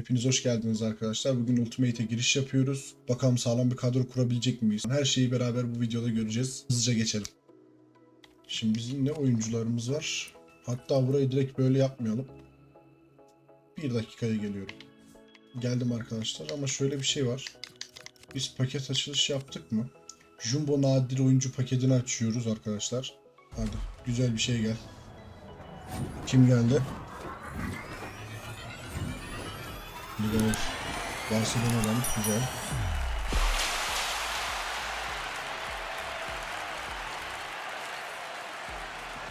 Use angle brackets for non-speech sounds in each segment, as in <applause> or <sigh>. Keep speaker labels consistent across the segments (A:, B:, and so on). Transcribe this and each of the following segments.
A: Hepiniz hoş geldiniz arkadaşlar. Bugün Ultimate'e giriş yapıyoruz. Bakalım sağlam bir kadro kurabilecek miyiz? Her şeyi beraber bu videoda göreceğiz. Hızlıca geçelim. Şimdi bizim ne oyuncularımız var? Hatta burayı direkt böyle yapmayalım. Bir dakikaya geliyorum. Geldim arkadaşlar ama şöyle bir şey var. Biz paket açılış yaptık mı? Jumbo nadir oyuncu paketini açıyoruz arkadaşlar. Hadi güzel bir şey gel. Kim geldi? Liga Barcelona'dan güzel.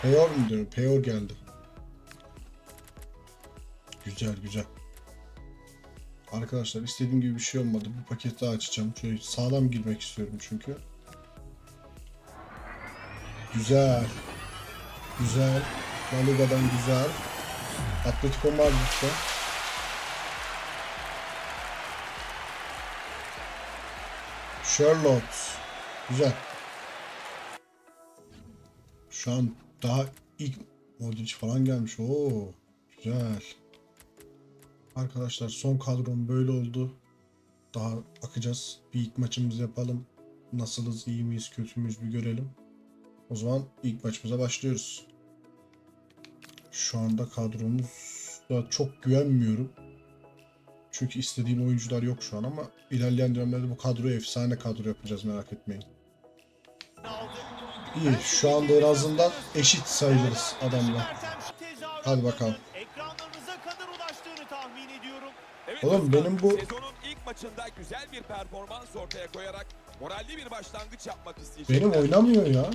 A: Peyor mu diyor? Peyor geldi. Güzel güzel. Arkadaşlar istediğim gibi bir şey olmadı. Bir paket daha açacağım. Şöyle sağlam girmek istiyorum çünkü. Güzel. Güzel. La Liga'dan güzel. Atletico Madrid'de. Charlotte. Güzel. Şu an daha ilk Modric falan gelmiş. Oo, güzel. Arkadaşlar son kadrom böyle oldu. Daha bakacağız. Bir ilk maçımızı yapalım. Nasılız, iyi miyiz, kötü müyüz bir görelim. O zaman ilk maçımıza başlıyoruz. Şu anda kadromuzda çok güvenmiyorum. Çünkü istediğim oyuncular yok şu an ama ilerleyen dönemlerde bu kadroyu efsane kadro yapacağız merak etmeyin. İyi şu anda en azından eşit sayılırız adamla. Hadi bakalım.
B: Ekranlarınıza kadar ulaştığını tahmin ediyorum.
C: Evet
A: Oğlum benim bu-
C: sezonun ilk maçında güzel bir performans ortaya koyarak moralli bir başlangıç yapmak isteyecekler.
A: Benim oynamıyor ya.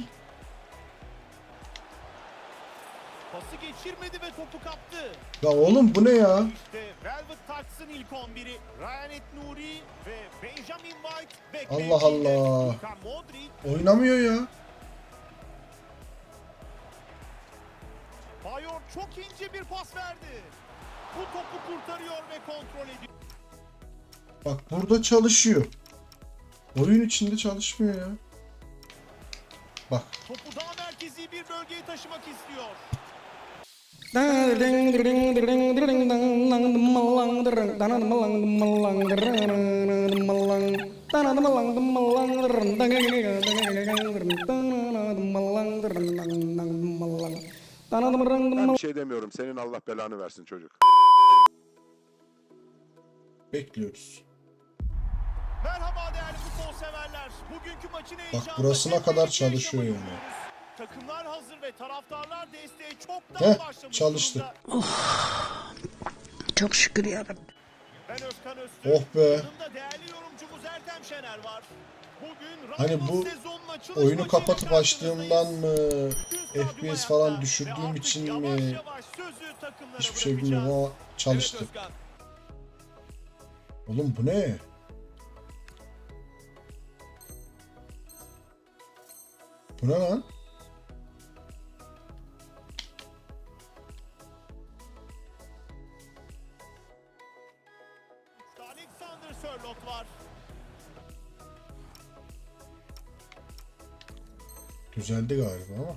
B: Pası geçirmedi ve topu kaptı.
A: Ya oğlum bu ne ya?
B: İşte Velvet Tax'ın ilk 11'i Ryan Nuri ve Benjamin White.
A: Allah. Allah.
B: Luka Modric,
A: Oynamıyor ya.
B: Bayor çok ince bir pas verdi. Bu topu kurtarıyor ve kontrol ediyor.
A: Bak burada çalışıyor. Oyun içinde çalışmıyor ya. Bak
B: Topu daha merkezi bir bölgeye taşımak istiyor.
D: Ben bir şey demiyorum. Senin Allah belanı versin çocuk.
A: bekliyoruz.
B: Merhaba değerli futbol severler. Bugünkü maçın heyecanı...
A: burasına kadar çalışıyor yani.
B: Takımlar hazır ve taraftarlar desteğe çoktan
A: Heh,
B: başlamış
A: çalıştı.
B: durumda.
E: Çok şükür yarabbim.
B: Ben Özkan Öztürk.
A: Oh be.
B: Yanımda değerli yorumcumuz Ertem Şener var. Bugün
A: Hani bu Oyunu kapatıp açtığımdan mı? FPS falan düşürdüğüm için
B: yavaş
A: mi?
B: yavaş
A: Hiçbir şey bilmiyorum ama
C: Evet
A: çalıştı.
C: Özkan,
A: Oğlum bu ne? Bu ne lan? Düzeldi galiba ama.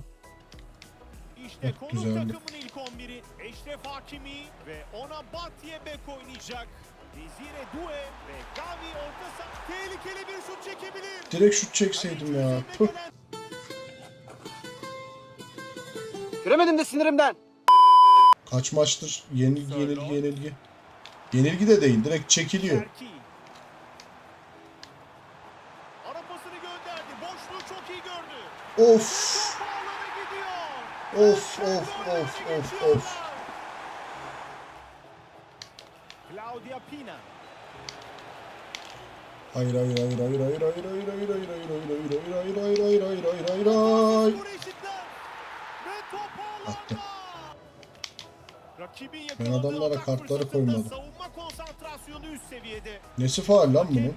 B: İşte
A: Heh,
B: konuk
A: güzeldi.
B: takımın ilk 11'i Eşref Hakimi ve ona Batye Bek oynayacak. Desire Due ve Gavi orta saha tehlikeli bir şut çekebilir.
A: Direkt şut çekseydim ya. Puh.
F: Göremedim de sinirimden.
A: Kaç maçtır yenilgi yenilgi yenilgi. Yenilgi de değil direkt çekiliyor.
B: Şerki. Ara pasını gönderdi. Boşluğu çok iyi gördü.
A: Of. Of of of of of.
B: Claudia Pina.
A: Hayır hayır hayır hayır hayır hayır hayır hayır hayır hayır hayır hayır hayır hayır hayır hayır hayır hayır hayır
B: top
A: Attı. Ben adamlara kartları koymadım. Nesi faal lan bunun?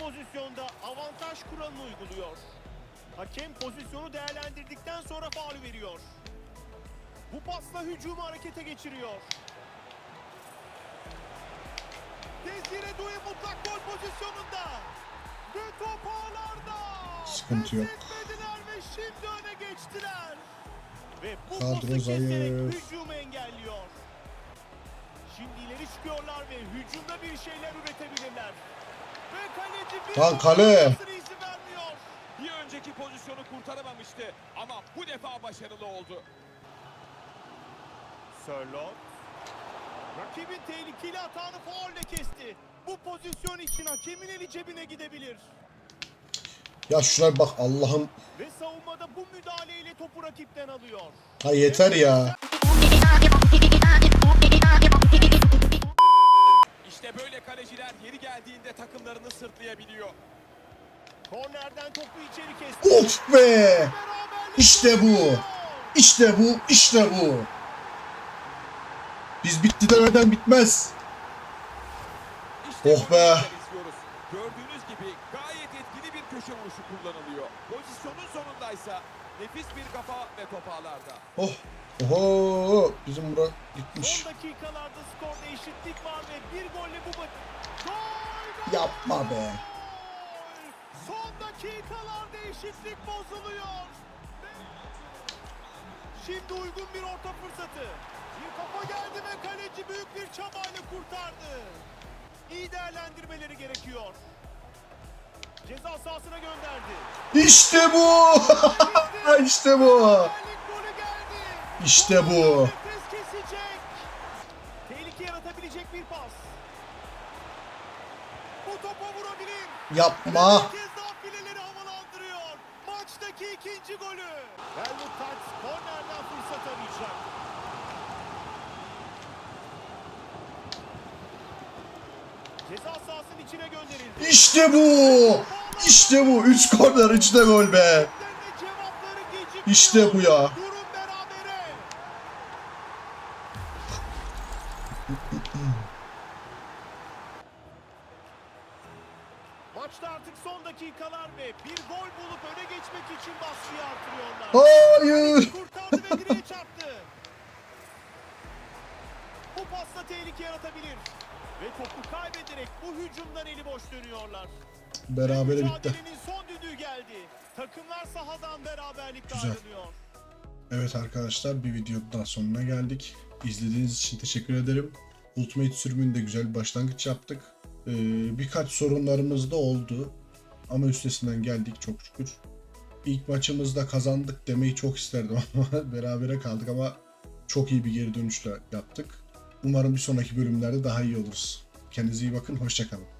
B: Pozisyonda avantaj kuralını uyguluyor. Hakem pozisyonu değerlendirdikten sonra faul veriyor. Bu pasla hücumu harekete geçiriyor. Desire Doué mutlak gol pozisyonunda. Ve top ağlarda.
A: Sıkıntı yok.
B: Ve şimdi öne geçtiler. Ve bu
A: Kadro zayıf.
B: hücumu engelliyor. Şimdi ileri çıkıyorlar ve hücumda bir şeyler üretebilirler. Ve kaleci bir
A: Lan kale!
B: atmasına izin vermiyor.
C: Bir önceki pozisyonu kurtaramamıştı ama bu defa başarılı oldu.
B: Sörloth. Rakibin tehlikeli hatanı faulle kesti. Bu pozisyon için hakemin eli cebine gidebilir.
A: Ya bir bak Allah'ım.
B: Ve savunmada bu müdahaleyle topu rakipten alıyor.
A: Ha yeter ya.
C: İşte böyle kaleciler yeri geldiğinde takımlarını sırtlayabiliyor.
B: Kornerden topu içeri kesti.
A: Of be.
B: Beraberlik
A: İşte bu. İşte bu. işte bu. Biz bitti demeden bitmez.
C: İşte
A: Oh be.
C: Gördüğünüz gibi gayet etkili bir köşe vuruşu kullanılıyor. Pozisyonun sonundaysa nefis bir kafa ve top ağlarda.
A: Oh. Oho. Bizim bura gitmiş.
B: Son dakikalarda skorda eşitlik var ve bir golle bu maç. Gol!
A: Yapma be.
B: Son dakikalarda eşitlik bozuluyor. Şimdi uygun bir orta fırsatı. Bir kafa geldi ve kaleci büyük bir çabayla kurtardı. İyi değerlendirmeleri gerekiyor. Ceza sahasına gönderdi.
A: İşte bu. <laughs> işte bu.
B: Topa vurabilir.
A: Yapma.
B: Maçtaki ikinci golü. Helmut kornerden fırsat arayacak. Ceza sahasının içine gönderildi.
A: İşte bu. İşte bu. 3 korner 3 de gol be. İşte bu ya.
B: İçin baskıyı artırıyorlar.
A: Hayır.
B: Kurtardı ve direğe çarptı. Bu pasla tehlike yaratabilir. Ve topu kaybederek bu hücumdan eli boş dönüyorlar.
A: Berabere bitti.
B: Son düdüğü geldi. Takımlar sahadan beraberlikle
A: Güzel.
B: ayrılıyor.
A: Evet arkadaşlar bir videonun daha sonuna geldik. İzlediğiniz için teşekkür ederim. Ultimate sürümünde güzel bir başlangıç yaptık. Ee, birkaç sorunlarımız da oldu. Ama üstesinden geldik çok şükür. İlk maçımızda kazandık demeyi çok isterdim <laughs> ama berabere kaldık ama çok iyi bir geri dönüşle yaptık. Umarım bir sonraki bölümlerde daha iyi oluruz. Kendinize iyi bakın, hoşçakalın.